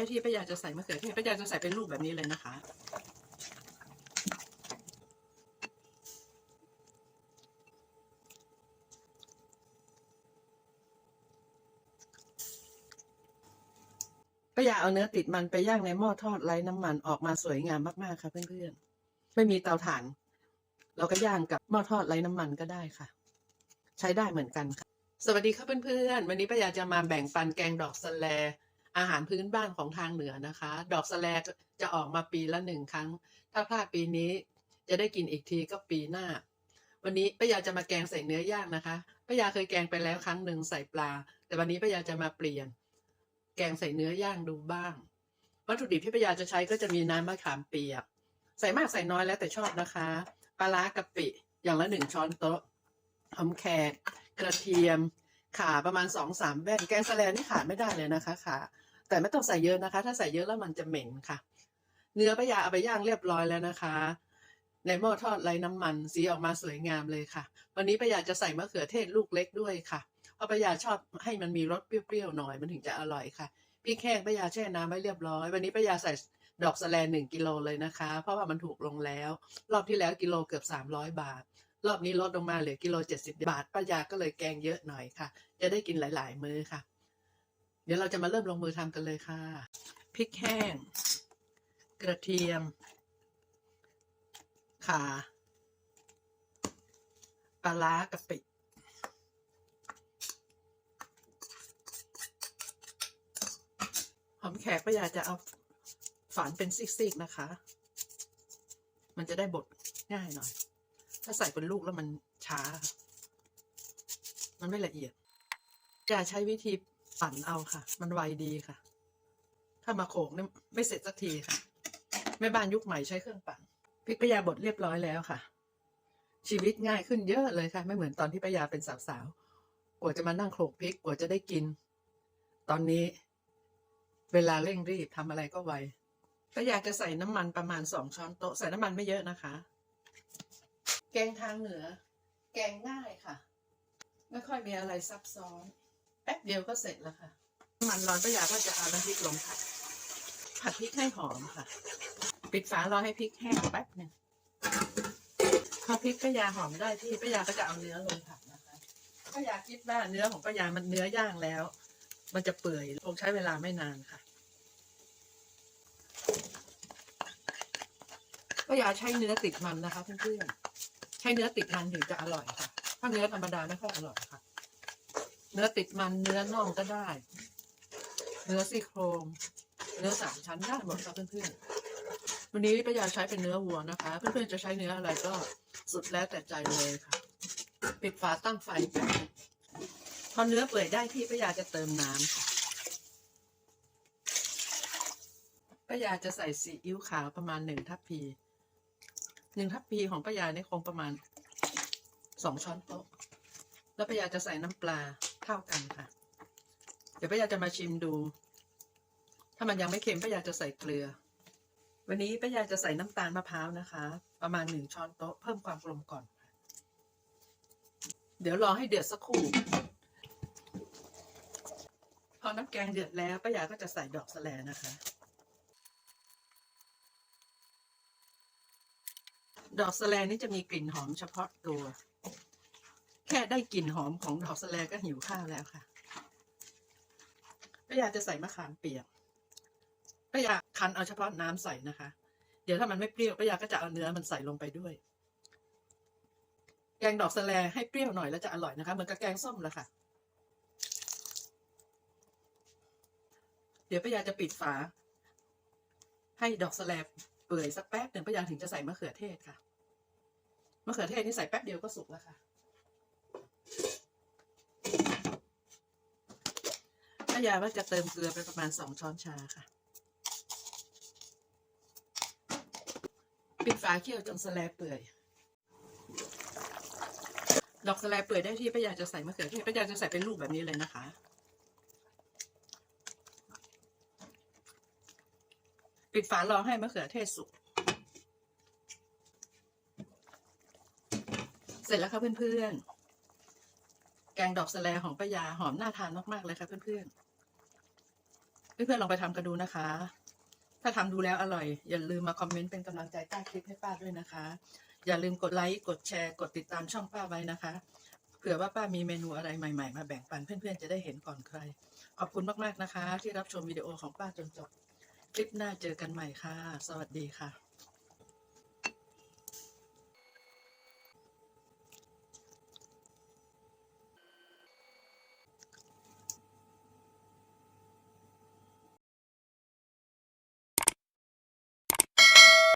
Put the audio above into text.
ไอ้ที่ป้ายาจะใส่มะเขือเทศป้ายาจะใส่เป็นลูกแบบนี้เลยนะคะป้ายาเอาเนื้อติดมันไปย่างในหม้อทอดไร้น้ำมันออกมาสวยงามมากๆค่ะเพื่อนๆ ไม่มีเตาถ่าน เราก็ย่างกับหม้อทอดไร้น้ำมันก็ได้ค่ะ ใช้ได้เหมือนกันค่ะ สวัสดีครับเพื่อนๆ วันนี้ป้ายาจะมาแบ่งปันแกงดอกสแล อาหารพื้นบ้านของทางเหนือนะคะ ดอกสแลจะออกมาปีละหนึ่งครั้ง ถ้าพลาดปีนี้จะได้กินอีกทีก็ปีหน้า วันนี้ป้ายาจะมาแกงใส่เนื้อย่างนะคะป้ายาเคยแกงไปแล้วครั้งหนึ่งใส่ปลา แต่วันนี้ป้ายาจะมาเปลี่ยน แกงใส่เนื้อย่างดูบ้าง วัตถุดิบที่ป้ายาจะใช้ก็จะมีน้ำมะขามเปียก ใส่มากใส่น้อยแล้วแต่ชอบนะคะ ปลาร้ากะปิอย่างละหนึ่งช้อนโต๊ะหอมแขกกระเทียม ขาประมาณสองสามแว่นแกงสแลนี่ขาดไม่ได้เลยนะคะขา แต่ไม่ต้องใส่เยอะนะคะ ถ้าใส่เยอะแล้วมันจะเหม็นค่ะ เนื้อป้ายาเอาไปย่างเรียบร้อยแล้วนะคะ ในหม้อทอดไร้น้ำมันสีออกมาสวยงามเลยค่ะ วันนี้ป้ายาจะใส่มะเขือเทศลูกเล็กด้วยค่ะเพราะป้ายาชอบให้มันมีรสเปรี้ยวๆหน่อยมันถึงจะอร่อยค่ะพริกแห้งป้ายาแช่น้ำไว้เรียบร้อย วันนี้ป้ายาใส่ดอกสแลหนึ่งกิโลเลยนะคะ เพราะว่ามันถูกลงแล้ว รอบที่แล้วกิโลเกือบสามร้อยบาท รอบนี้ลดลงมาเหลือกิโลเจ็ดสิบบาทป้ายาก็เลยแกงเยอะหน่อยค่ะ จะได้กินหลาย ๆ มื้อค่ะ ดี๋ยวเราจะมาเริ่มลงมือทำกันเลยค่ะ พริกแห้ง กระเทียม ข่าปลาร้ากะปิ หอมแขกป้ายาจะเอาฝานเป็นซิกๆนะคะ มันจะได้บดง่ายหน่อย ถ้าใส่เป็นลูกแล้วมันช้า มันไม่ละเอียดจะใช้วิธี ปั่นเอาค่ะ มันไวดีค่ะ ถ้ามาโขกเนี่ยไม่เสร็จสักทีค่ะ แม่บ้านยุคใหม่ใช้เครื่องปั่นพริกปายาบดเรียบร้อยแล้วค่ะ ชีวิตง่ายขึ้นเยอะเลยค่ะ ไม่เหมือนตอนที่ปายาเป็นสาวๆกว่าจะมานั่งโขลกพริกกว่าจะได้กิน ตอนนี้ เวลาเร่งรีบทำอะไรก็ไวปายาจะใส่น้ำมันประมาณสองช้อนโต๊ะใส่น้ำมันไม่เยอะนะคะ แกงทางเหนือ แกงง่ายค่ะ ไม่ค่อยมีอะไรซับซ้อน ป๊บเดียวก็เสร็จแล้วค่ะ มันร้อนป้ายาก็จะเอาน้ำพริกลงผัด ผัดพริกให้หอมค่ะ ปิดฝารอให้พริกแห้งแป๊บหนึงพอพริกป้ายาหอมได้ที่ป้ายาก็จะเอาเนื้อลงผัดนะคะป้ายาคิดว่าเนื้อของป้ายามันเนื้อย่างแล้ว มันจะเปื่อยคงใช้เวลาไม่นานค่ะป้ายาใช้เนื้อติดมันนะคะเพื่อนๆใช้เนื้อติดมันถึงจะอร่อยค่ะ ถ้าเนื้อธรรมดาไม่ค่อยอร่อย เนื้อติดมันเนื้อน่องก็ได้ เนื้อซี่โครงเนื้อสามชั้นได้หมดค่ะเพื่อนๆวันนี้ป้ายาใช้เป็นเนื้อวัวนะคะ เพื่อนๆจะใช้เนื้ออะไรก็สุดแล้วแต่ใจเลยค่ะ ปิดฝาตั้งไฟแป๊บนึงพอเนื้อเปื่อยได้ที่ป้ายาจะเติมน้ำค่ะป้ายาจะใส่ซีอิ๊วขาวประมาณหนึ่งทัพพีหนึ่งทัพพีของป้ายาเนี่ยคงประมาณสองช้อนโต๊ะ แล้วป้ายาจะใส่น้ำปลา เท่ากันค่ะ เดี๋ยวป้ายาจะมาชิมดู ถ้ามันยังไม่เค็มป้ายาจะใส่เกลือ วันนี้ป้ายาจะใส่น้ำตาลมะพร้าวนะคะ ประมาณหนึ่งช้อนโต๊ะเพิ่มความกลมก่อน เดี๋ยวรอให้เดือดสักครู่พอน้ำแกงเดือดแล้วป้ายาก็จะใส่ดอกสแลนะคะ ดอกสแลนี่จะมีกลิ่นหอมเฉพาะตัว แค่ได้กลิ่นหอมของดอกสแลก็หิวข้าวแล้วค่ะป้ายาจะใส่มะขามเปียกป้ายาคั้นเอาเฉพาะน้ำใส่นะคะ เดี๋ยวถ้ามันไม่เปรี้ยวป้ายาก็จะเอาเนื้อมันใส่ลงไปด้วย แกงดอกสแลให้เปรี้ยวหน่อยแล้วจะอร่อยนะคะเหมือนกับแกงส้มละค่ะ เดี๋ยวป้ายาจะปิดฝา ให้ดอกสแลเปื่อยสักแป๊บหนึ่งป้ายาถึงจะใส่มะเขือเทศค่ะมะเขือเทศนี่ใส่แป๊บเดียวก็สุกแล้วค่ะป้า ยาว่าจะเติมเกลือไปประมาณสองช้อนชาค่ะ ปิดฝาเคี่ยวจนสแลเปื่อย ดอกสแลเปื่อยได้ที่ป้ายาจะใส่มะเขือเทศป้ายาจะใส่เป็นลูกแบบนี้เลยนะคะปิดฝารอให้มะเขือเทศสุก เสร็จแล้วค่ะเพื่อนๆ แกงดอกสแลของป้ายาหอมน่าทานมากๆเลยค่ะเพื่อนๆ เพื่อนๆลองไปทำกันดูนะคะ ถ้าทำดูแล้วอร่อย อย่าลืมมาคอมเมนต์เป็นกำลังใจใต้คลิปให้ป้าด้วยนะคะ อย่าลืมกดไลค์กดแชร์กดติดตามช่องป้าไว้นะคะเผื่อว่าป้ามีเมนูอะไรใหม่ๆ มาแบ่งปันเพื่อนๆจะได้เห็นก่อนใคร ขอบคุณมากๆนะคะ ที่รับชมวิดีโอของป้าจนจบ คลิปหน้าเจอกันใหม่ค่ะ สวัสดีค่ะ